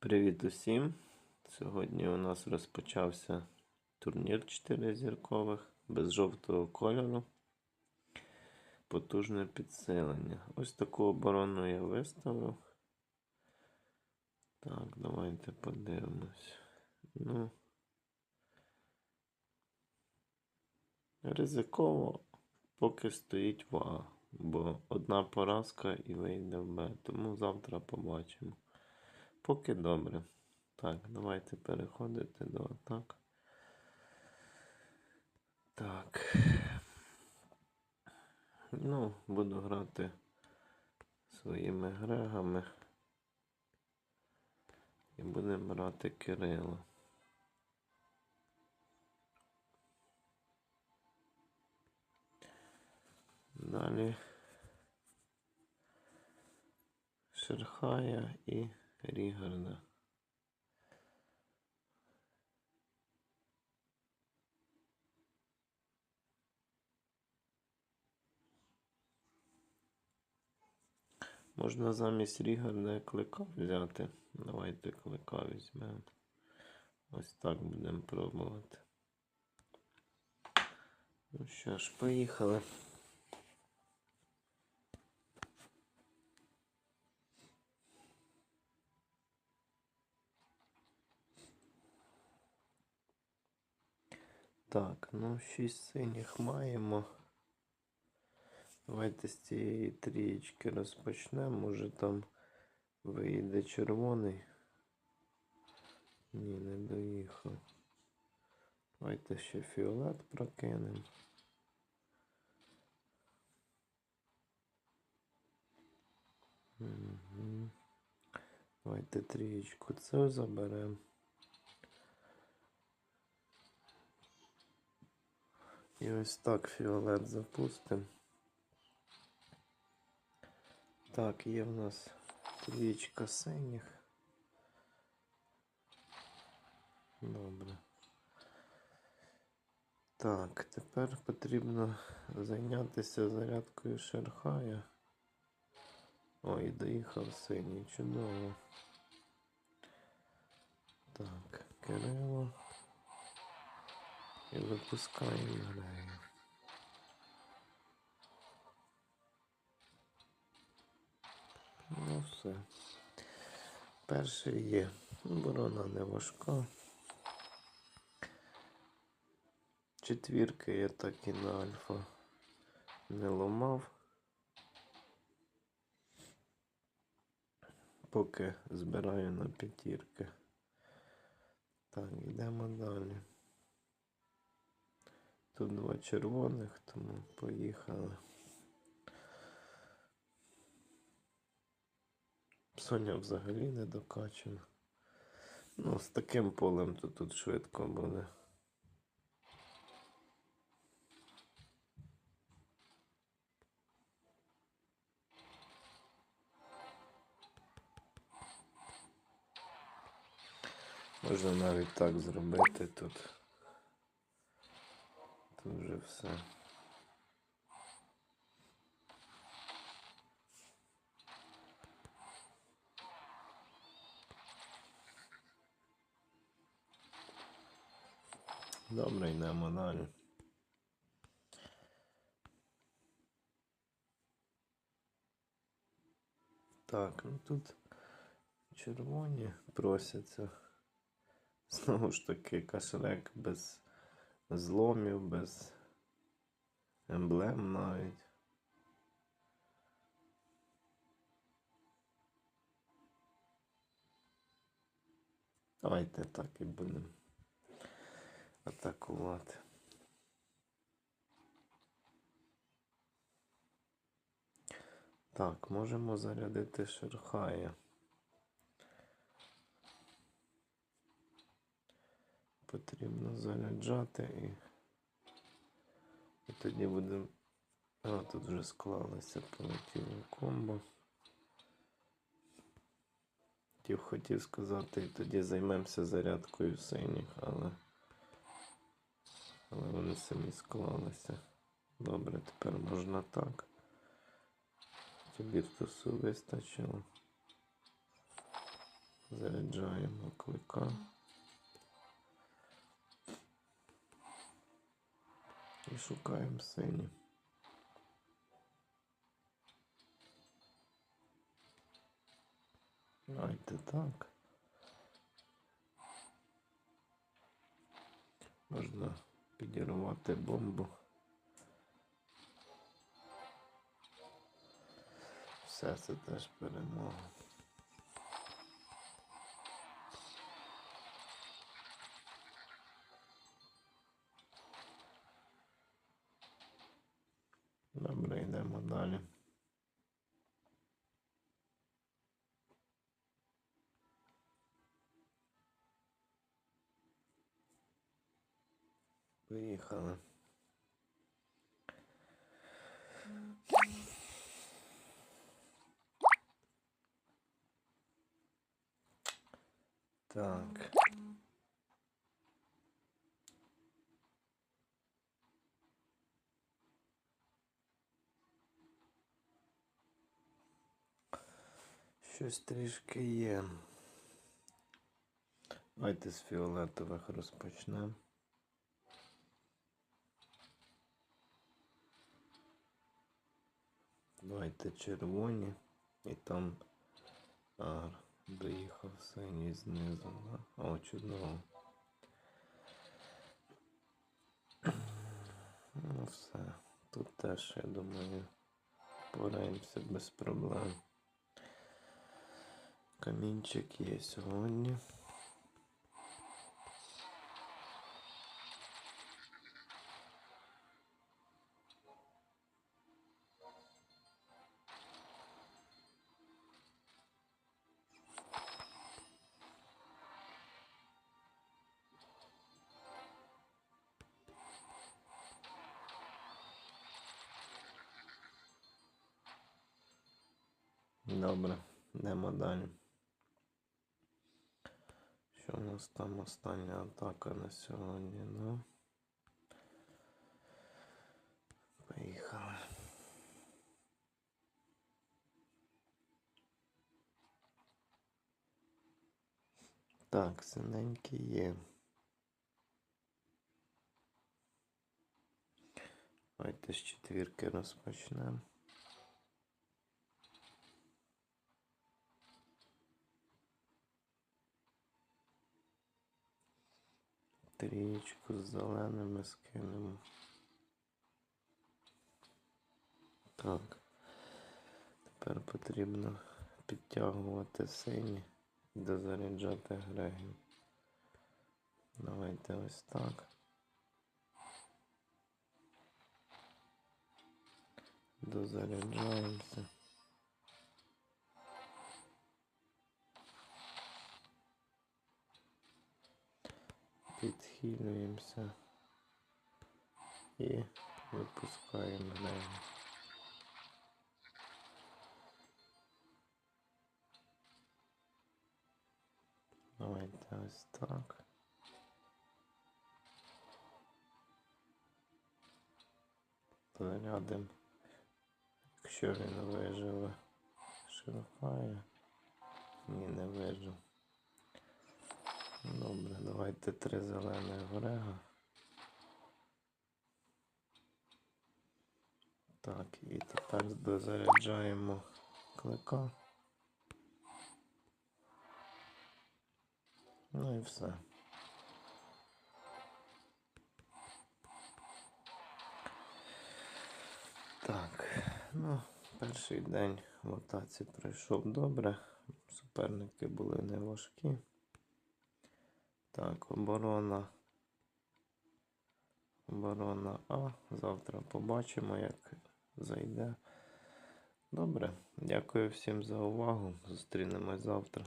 Привіт усім! Сьогодні у нас розпочався турнір 4 зіркових без жовтого кольору. Потужне підсилення. Ось таку оборону я виставив. Так, давайте подивимось. Ну. Ризиково поки стоїть вага, бо одна поразка і вийде в Б. Тому завтра побачимо. Поки добре. Так, давайте переходити до атак. Так. Ну, буду грати своїми грегами. І будемо грати Кирила. Далі Шерхая і Рігарда. Можна замість Рігарда клика взяти. Давайте клика візьмемо. Ось так будемо пробувати. Ну що ж, поїхали. Так, ну шість синіх маємо. Давайте з цієї трієчки розпочнемо. Може там вийде червоний. Ні, не доїхав. Давайте ще фіолет прокинемо. Угу. Давайте трієчку цю заберемо. І ось так фіолет запустимо. Так, є в нас трієчка синіх. Добре. Так, тепер потрібно зайнятися зарядкою шерхая. Ой, доїхав синій, чудово. Так, Кирило. І випускаємо граю. Ну все. Перший є. Оборона не важка. Четвірки я так і на альфа не ломав. Поки збираю на п'ятірки. Так, йдемо далі. Тут два червоних, тому поїхали. Соня взагалі не докачана. Ну, з таким полем то тут швидко буде. Можна навіть так зробити тут. Тут вже все. Добре, йдемо далі. Так, ну тут червоні просяться. Знову ж таки, кашрек без зломів, без емблем навіть. Давайте так і будемо атакувати. Так, можемо зарядити Шерхая. Потрібно заряджати і, і тоді будемо. А, тут вже склалося, полетіло комбо. Хотів, хотів сказати, і тоді займемося зарядкою синіх, але, але вони самі склалися. Добре, тепер можна так. Біртусу вистачило. Заряджаємо клика. Шукаємо сині. Давайте так. Можна підірвати бомбу. Все це теж перемога. Добре, йдемо далі. Поїхали. Так. Щось трішки є. Давайте з фіолетових розпочнемо. Давайте червоні. І там а, доїхав синій знизу. Да? О, чудово. Ну все. Тут теж, я думаю, пораємося без проблем. Камінчик є сьогодні. Добре, йдемо далі. Що у нас там остання атака на сьогодні, ну? Поїхали. Так, синенький є. Давайте з четвірки розпочнемо. Трієчку з зеленими скинемо. Так. Тепер потрібно підтягувати сині і дозаряджати грегів. Давайте ось так. Дозаряджаємося. Підхилюємося і випускаємо грегів. Давайте ось так. Зарядимо, якщо він виживе, шурхає. Ні, не вижив. Добре, давайте три зелених грега. Так, і тепер дозаряджаємо клика. Ну і все. Так, ну, перший день в атаці пройшов добре. Суперники були не важкі. Так, оборона. Оборона А. Завтра побачимо, як зайде. Добре. Дякую всім за увагу. Зустрінемось завтра.